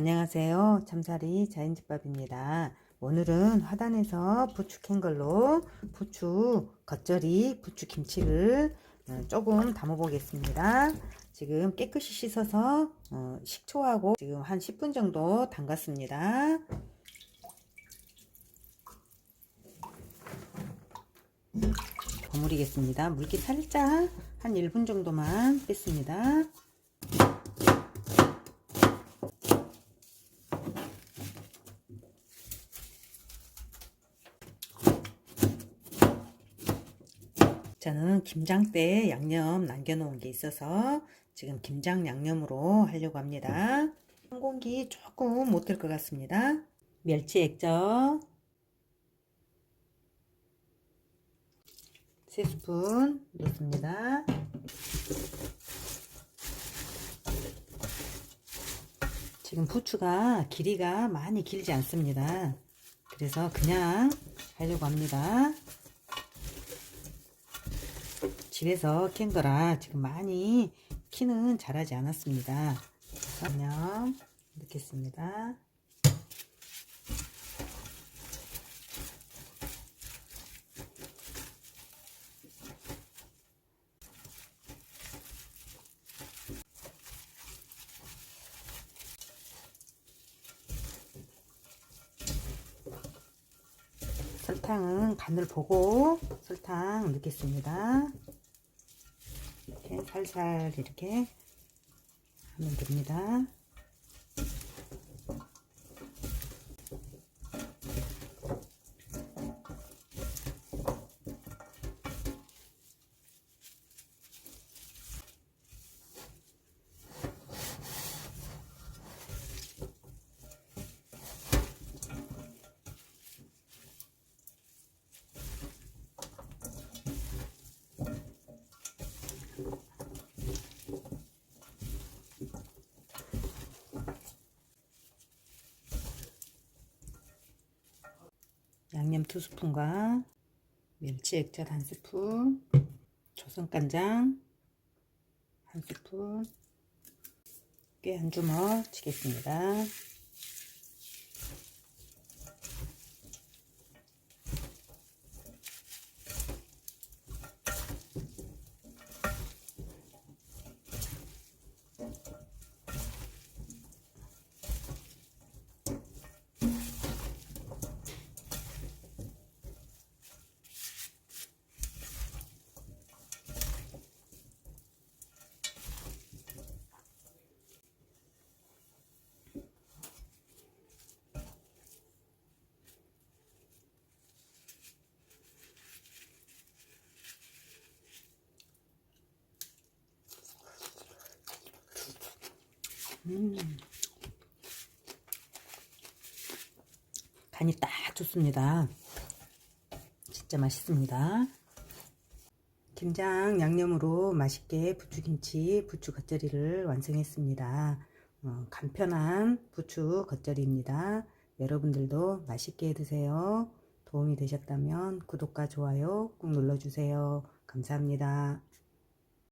안녕하세요. 참사리 자연집밥입니다. 오늘은 화단에서 부추 캔 걸로 부추 겉절이 부추 김치를 어, 조금 담아 보겠습니다. 지금 깨끗이 씻어서 어, 식초하고 지금 한 10분 정도 담갔습니다. 버무리겠습니다. 물기 살짝 한 1분 정도만 뺐습니다. 저는 김장 때 양념 남겨놓은 게 있어서 지금 김장 양념으로 하려고 합니다. 한 공기 조금 못 될 것 같습니다. 멸치 액젓 3스푼 넣습니다. 지금 부추가 길이가 많이 길지 않습니다. 그래서 그냥 하려고 합니다. 집에서 캔 거라 지금 많이 키는 자라지 않았습니다. 그냥 넣겠습니다. 설탕은 간을 보고 설탕 넣겠습니다. 이렇게 살살 이렇게 하면 됩니다. 양념 두 스푼과 멸치 액젓 한 스푼, 조선간장 한 스푼, 꽤 한 주먹 치겠습니다. 음. 간이 딱 좋습니다. 진짜 맛있습니다. 김장 양념으로 맛있게 부추김치, 부추 겉절이를 완성했습니다. 어, 간편한 부추 겉절이입니다. 여러분들도 맛있게 드세요. 도움이 되셨다면 구독과 좋아요 꾹 눌러주세요. 감사합니다.